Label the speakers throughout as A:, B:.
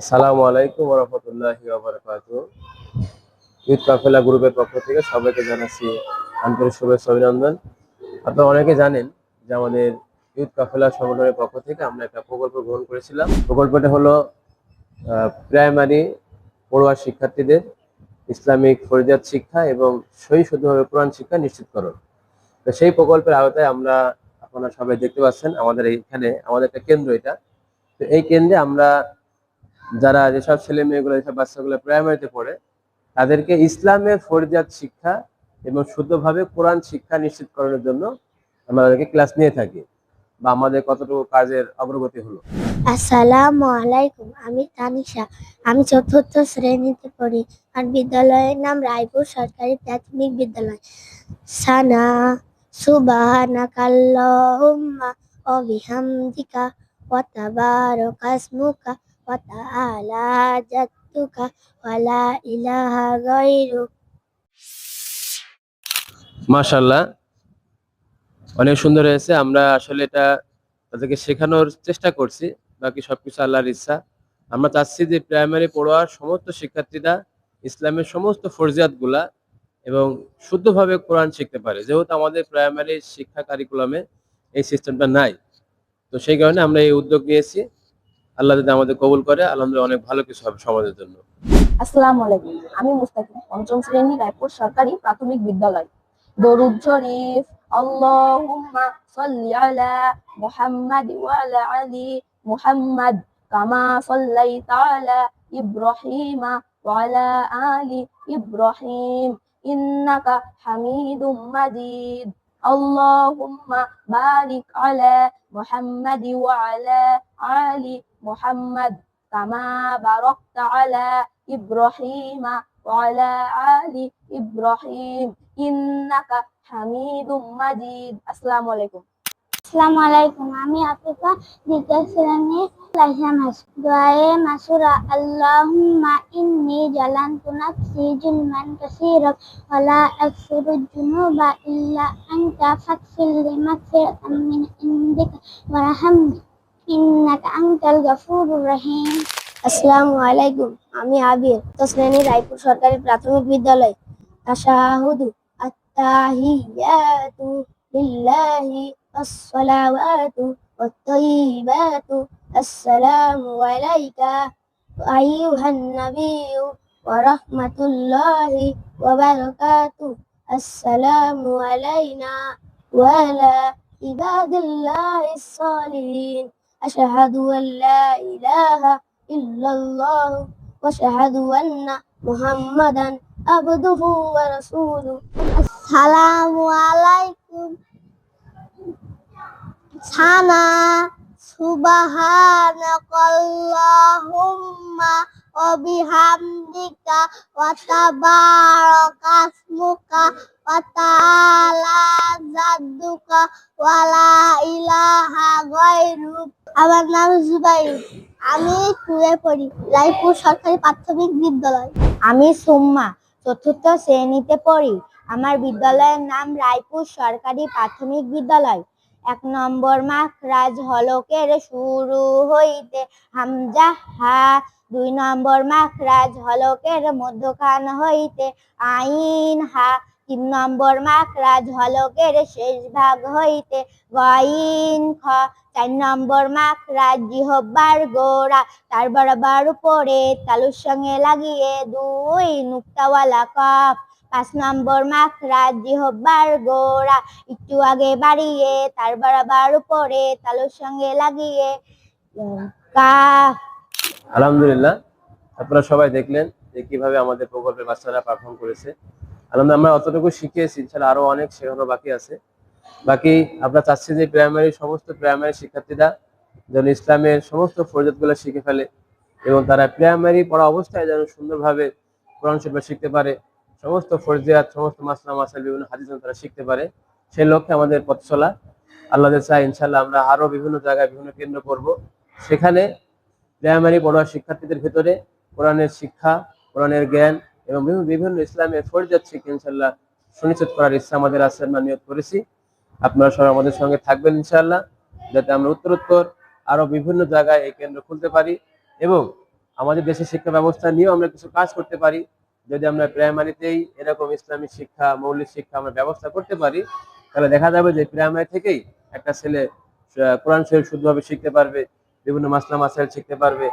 A: আসসালামু আলাইকুম রহমতুল্লাহি ঈদ কাফেলা গ্রুপের পক্ষ থেকে সবাইকে জানাচ্ছি আন্তরিক শুভেচ্ছা অভিনন্দন। আপনারা অনেকে জানেন যে আমাদের ইউথ কাফেলা সংগঠনের পক্ষ থেকে আমরা একটা প্রকল্প গ্রহণ করেছিলাম। প্রকল্পটা হলো প্রাইমারি পড়ুয়া শিক্ষার্থীদের ইসলামিক ফরিজাত শিক্ষা এবং সহি শুদ্ধভাবে কোরআন শিক্ষা নিশ্চিতকরণ। তো সেই প্রকল্পের আওতায় আমরা আপনারা সবাই দেখতে পাচ্ছেন, আমাদের এইখানে আমাদের একটা কেন্দ্র এটা। তো এই কেন্দ্রে আমরা যারা যেসব ছেলে মেয়েগুলো, যেসব বাচ্চাগুলো প্রাইমারিতে পড়ে, তাদেরকে ইসলামের ফরজিয়াত শিক্ষা এবং শুদ্ধভাবে কোরআন শিক্ষা নিশ্চিতকরণের জন্য আমরা তাদেরকে ক্লাস নিয়ে থাকি বা আমাদের কতটুকু কাজের অগ্রগতি হলো।
B: আসসালামু আলাইকুম, আমি তানিশা। আমি চতুর্থ শ্রেণীতে পড়ি। আর বিদ্যালয়ের নাম রায়পুর সরকারি প্রাথমিক বিদ্যালয়। সানা, সুবহানাকাল্লাহুম্মা, ওয়া বিহামদিকা, ওয়া তাবারাকা জাদ্দুকা ওয়া লা ইলাহা গায়রুক
A: মাশাল্লাহ অনেক সুন্দর হয়েছে। আমরা আসলে এটা তাদেরকে শেখানোর চেষ্টা করছি। বাকি সবকিছু আল্লাহর ইচ্ছা। আমরা চাচ্ছি যে প্রাইমারি পড়ুয়ার সমস্ত শিক্ষার্থীরা ইসলামের সমস্ত ফরজিয়াতগুলা এবং শুদ্ধভাবে কোরআন শিখতে পারে। যেহেতু আমাদের প্রাইমারি শিক্ষা কারিকুলামে এই সিস্টেমটা নাই। তো সেই কারণে আমরা এই উদ্যোগ নিয়েছি। আল্লাহ যদি আমাদের কবুল করে আলহামদুলিল্লাহ অনেক ভালো কিছু হবে সমাজের জন্য
C: আসসালামু আলাইকুম আমি মুস্তাকিম পঞ্চম শ্রেণী রায়পুর সরকারি প্রাথমিক বিদ্যালয় দরুদ শরীফ আল্লাহুম্মা সাল্লি আলা মুহাম্মাদ ওয়া আলা আলি মুহাম্মাদ কামা সাল্লাইতা আলা ইব্রাহিম ওয়া আলা আলি ইব্রাহিম ইন্নাকা হামিদুম মাজিদ اللهم بارك على محمد وعلى آل Muhammad kama barakta ala Ibrahim wa ala ali Ibrahim innaka Hamidum
B: Majid. Assalamualaikum. Assalamualaikum. Ami Atika jika selani lahir mas. Doae masura Allahumma inni jalan tunak si jilman kasirak wala aksiru junuba illa anta faksil limaksir amin indik warahmi. ইন্নাকা আনতাল গাফুরুর রহিম আসসালামু আলাইকুম আমি আবির তো শ্রেণী রায়পুর সরকারি প্রাথমিক বিদ্যালয় তাশাহুদু আত্তাহিয়াতু লিল্লাহি الصلوات والطيبات السلام عليك أيها النبي ورحمة الله وبركاته السلام علينا وعلى عباد الله الصالحين أشهد أن لا إله إلا الله وأشهد أن محمدا عبده ورسوله. السلام عليكم. سنا سبحانك اللهم وبحمدك وتبارك اسمك وتعالى جدك ولا إله غيرك. আমার নাম জুবাই আমি টুয়ে পড়ি, রায়পুর সরকারি প্রাথমিক বিদ্যালয়।
D: আমি সুম্মা, চতুর্থ শ্রেণীতে পড়ি। আমার বিদ্যালয়ের নাম রায়পুর সরকারি প্রাথমিক বিদ্যালয়। এক নম্বর মাখরাজ হলকের শুরু হইতে হামজা হা। দুই নম্বর মাখরাজ হলকের মধ্যখান হইতে আইন হা। তিন নম্বর মাখরাজ হলকের শেষ ভাগ হইতে গইন খ। চার নম্বর মাখরাজ জিহব্বার গোড়া, তার বরাবর উপরে তালুর সঙ্গে লাগিয়ে দুই নুক্তাওয়ালা কফ। পাঁচ নম্বর মাখরাজ জিহব্বার গোড়া, একটু আগে বাড়িয়ে তার বরাবর উপরে তালুর সঙ্গে লাগিয়ে কাফ।
A: আলহামদুলিল্লাহ, আপনারা সবাই দেখলেন যে কীভাবে আমাদের প্রকল্পের বাচ্চারা পারফর্ম করেছে। আলহামদুলিল্লাহ, আমরা অতটুকু শিখিয়েছি ইনশাল্লাহ আরও অনেক শেখানো বাকি আছে। বাকি আমরা চাচ্ছি যে প্রাইমারি সমস্ত প্রাইমারি শিক্ষার্থীরা যেন ইসলামের সমস্ত ফরজতগুলো শিখে ফেলে এবং তারা প্রাইমারি পড়া অবস্থায় যেন সুন্দরভাবে কোরআন শরীফ শিখতে পারে, সমস্ত ফরজিয়াত, সমস্ত মাসলা মাসাল বিভিন্ন হাদিস তারা শিখতে পারে, সেই লক্ষ্যে আমাদের পথ চলা। আল্লাহ চাই ইনশাল্লাহ আমরা আরও বিভিন্ন জায়গায় বিভিন্ন কেন্দ্র করব। সেখানে প্রাইমারি পড়ুয়া শিক্ষার্থীদের ভেতরে কোরআনের শিক্ষা, কোরআনের জ্ঞান এবং বিভিন্ন ইসলামের ফরজাত শিক্ষা ইনশাল্লাহ সুনিশ্চিত করার ইচ্ছা আমাদের আছে, আমরা নিয়োগ করেছি। আপনারা সবাই আমাদের সঙ্গে থাকবেন ইনশাল্লাহ যাতে আমরা উত্তরোত্তর আরও বিভিন্ন জায়গায় এই কেন্দ্র খুলতে পারি এবং আমাদের দেশের শিক্ষা ব্যবস্থা নিয়েও আমরা কিছু কাজ করতে পারি। যদি আমরা প্রাইমারিতেই এরকম ইসলামিক শিক্ষা, মৌলিক শিক্ষা আমরা ব্যবস্থা করতে পারি, তাহলে দেখা যাবে যে প্রাইমারি থেকেই একটা ছেলে কোরআন শরীফ শুদ্ধভাবে শিখতে পারবে, বিভিন্ন মাসলাম মাসাইল শিখতে পারবে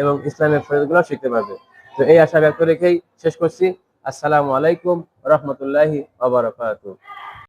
A: এবং ইসলামের ফরজগুলো শিখতে পারবে। তো এই আশা ব্যক্ত রেখেই শেষ করছি। আসসালামু আলাইকুম রহমতুল্লাহি আবরকাত